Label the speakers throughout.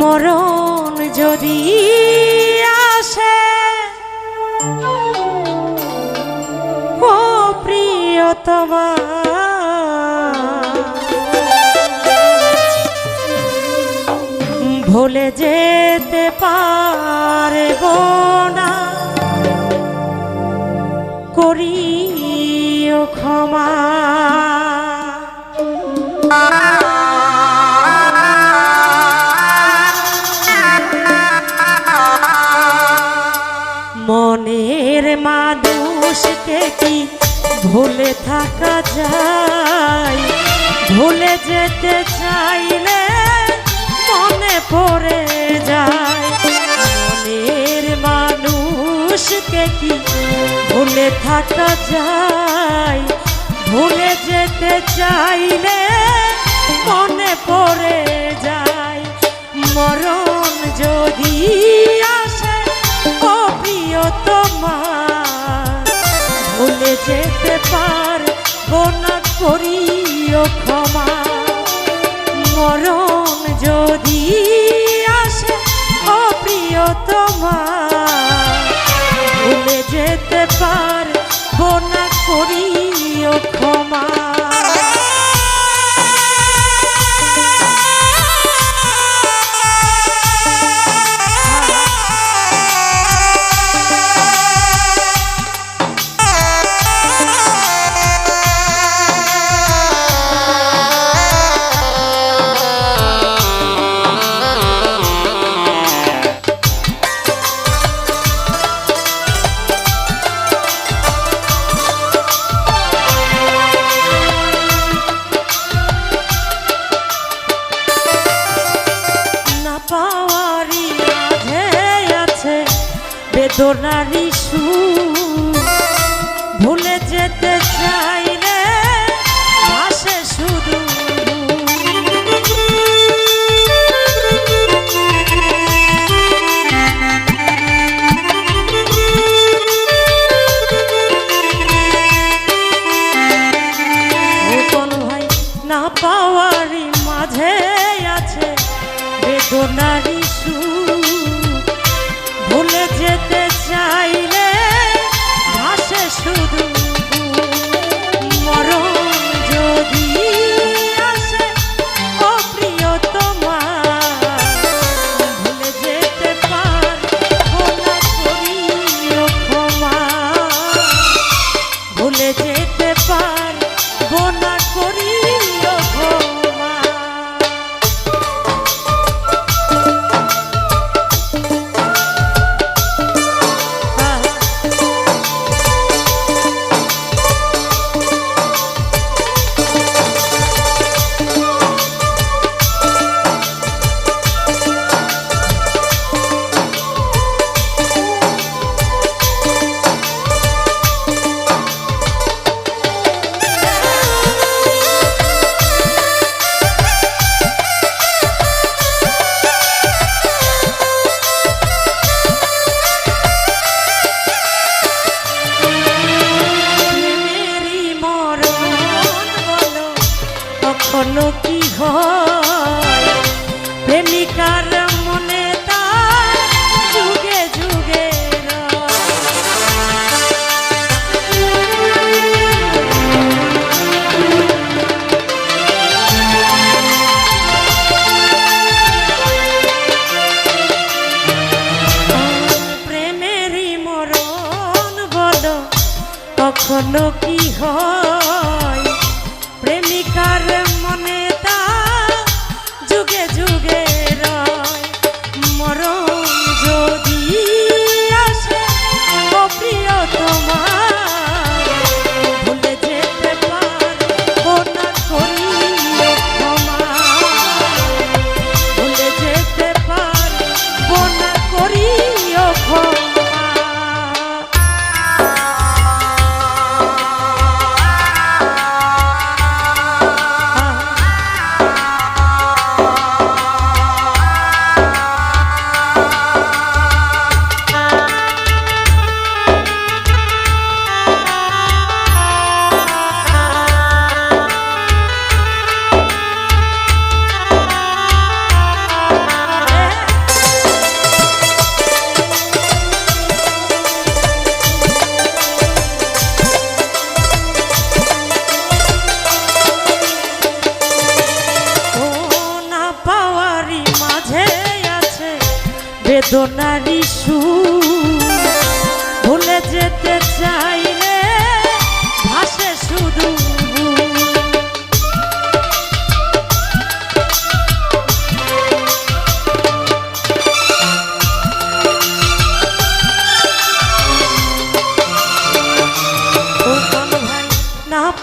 Speaker 1: মরণ যদি আসে ও প্রিয়তমা ভুলে যেতে পারব না করিও ক্ষমা। মানুষকে কি ভুলে থাকা যায়? ভুলে যেতে চাইলে মনে পড়ে যায়। মনের মানুষকে কি ভুলে থাকা যায়? ভুলে যেতে চাইলে মনে পড়ে যায়। মরণ যেতে পার না করিও ক্ষমা। মরণ যদি আসে অপ্রিয় প্রিয় তোমার ভুলে যেতে পার না করিও ক্ষমা। পাওয়ারি মাঝে আছে বেদনারি সুর ভুলে যেতে চাইলে ভাসে শুধু গোপন ভাই না পাওয়ারি মাঝে আছে বেদনারি সুর ভুলে যেতে চাইলে ভাসে শুধু যদি তোমার ভুলে যেতে ভুলে যেতে না কি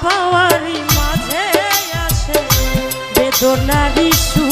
Speaker 1: পাওয়ারি মাঝে আসে বেদনারি সু